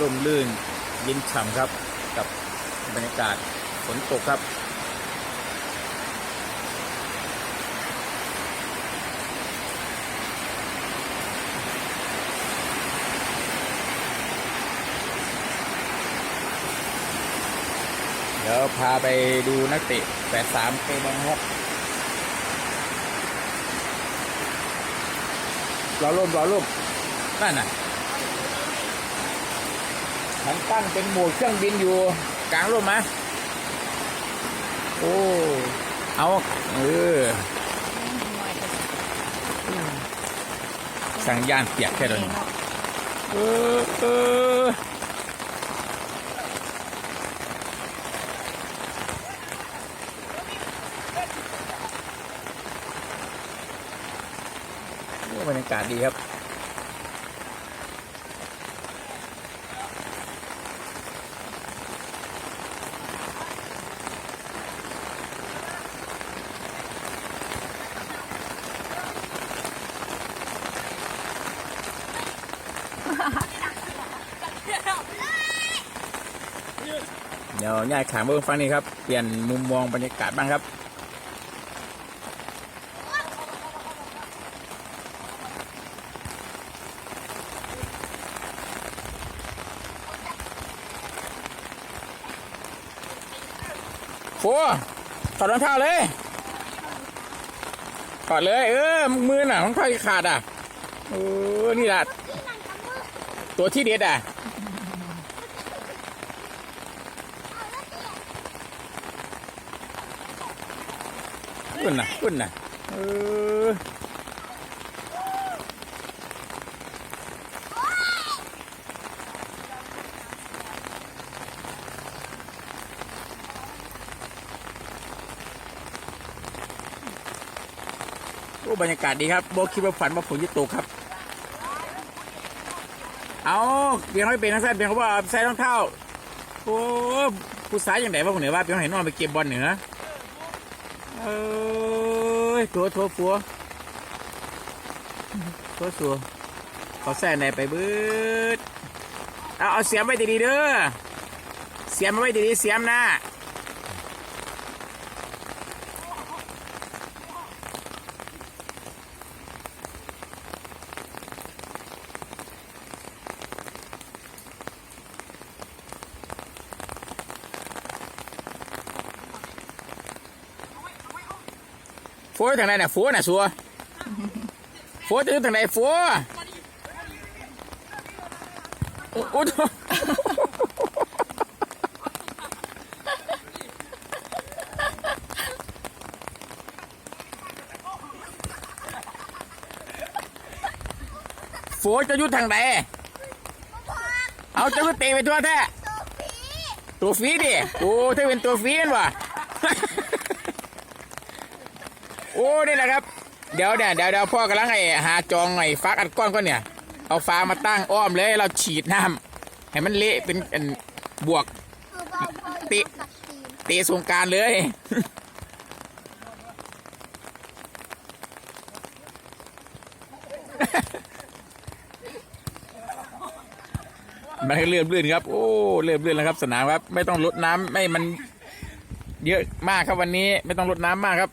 ร่มรื่นเย็นฉ่ำครับ กับบรรยากาศฝนตกครับ เดี๋ยวพาไปดูนักเตะ83เกมองครับรอร่มรอร่มนั่นน่ะ ฉันตั้งเป็นหมดเครื่องบินอยู่กลางร่มไหมโอ้เอาเออสั่งย่านเปียกแค่ตอนนี้เออเออโอ้บรรยากาศดีครับ เดี๋ยวย้ายขามเบิ่งฟังนี้ครับ เปลี่ยนมุมมองบรรยากาศบ้างครับโฟถอดรองเท้าเลยถอดเลย เออมือน่ะรองเท้าขาดอะเออนี่แหละตัวที่เด็ดอะ คุณน่ะคุณน่ะเออโอ้บรรยากาศดีครับโบคิดว่าฝันว่าฝนจะตกครับ เอาเพียงให้เป็นนักแสดงเพียงเขาว่าใส่รองเท้าโอ้ผู้สายอย่างไหนว่าคนเหนือว่าเพียงให้นอนไปเก็บบอลเหนือ เอ้ยตัวทัวฟัวตัวสัวเขาแส่ไหนไปบืดเอาเอาเสียมไว้ดีๆเด้อเสียมไว้ดีๆเสียมนะ ฟัวทางไหนน่ะฟัวน่ะสัวฟัวจะอยู่ทางไหนฟัวโอ้โอ้โฟัวจะอยู่ทางไหนเอาจะก็เตะไปทั่วแท้ตัวฟีดิโอ้ถ้าเป็นตัวฟีนวะ โอ้นี่แหละครับ เดี๋ยวเนี่ยเดี๋ยวเดี๋ยวพ่อกำลังไอ้หาจองไอ้ฟักอัดก้อนก็เนี่ย เอาฟ้ามาตั้งอ้อมเลยเราฉีดน้ำให้มันเละเป็นอันบวก ติ เตะสงกรารเลย มันเลื่อนลื่นครับ โอ้เลื่อนลื่นแล้วครับสนามครับ ไม่ต้องลดน้ำไม่มัน เยอะมากครับวันนี้ ไม่ต้องลดน้ำมากครับ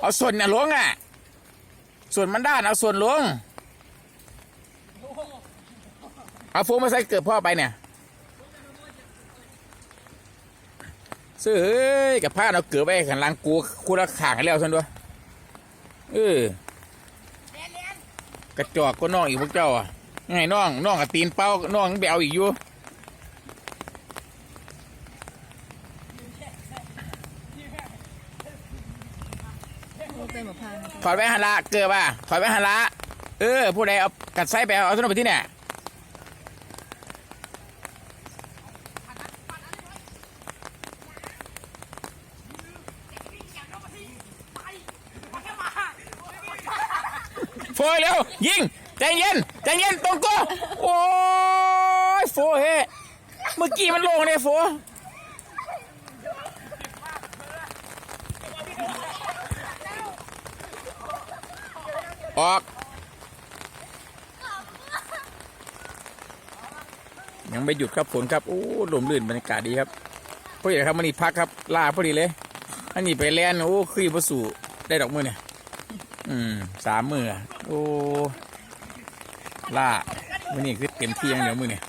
เอาส่วนเนี่ยลงอะ ส่วนมันด้านเอาส่วนลง เอาโฟมมาใส่เกือบพ่อไปเนี่ยซื้อเฮ้ยกับผ้าเอาเกือบไปขันลังกูคูละขางให้แล้วสันด้วยเออกระจอกก็น้องอีกพวกเจ้าอะไงน้องน้องกับตีนเป้าน้องยังไปเอาอีกอยู่ โอ้เป็นหมอพาน ถอดไว้หันละเกือบอะถอดไว้หันละเออ ผู้ใดเอากัดไส้ไปเอาเอาทุนไปที่เนี่ยโฟยเร็ว ยิง ใจเย็น ใจเย็นตรงกูโอ้ยโฟเฮ้เมื่อกี้มันลงเนี่ยโฟ ออก ยังไม่หยุดครับฝนครับโอ้ลมลื่นบรรยากาศดีครับพอดีครับมันนี่พักครับลาพอดีเลยอันนี้ไปแลนโอ้คือประสูได้ดอกมือเนี่ยอืมสามมือโอ้ล่ามือนี่คือเต็มที่อย่างเดียวมือเนี่ย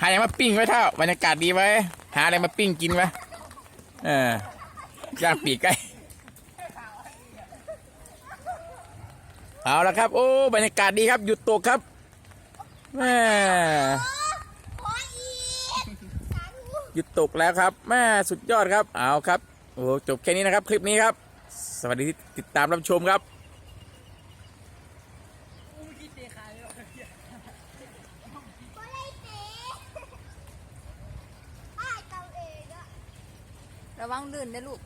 หาอะไรมาปิ้งไว้เท่าบรรยากาศดีไว้ หาอะไรมาปิ้งกินไว้เออย่างปีกไก่ เอาละครับ โอ้บรรยากาศดีครับ หยุดตกครับแม่หยุดตกแล้วครับแม่สุดยอดครับ เอาครับ โอ้จบแค่นี้นะครับ คลิปนี้ครับ สวัสดีที่ติดตามรับชมครับระวังลื่นนะลูก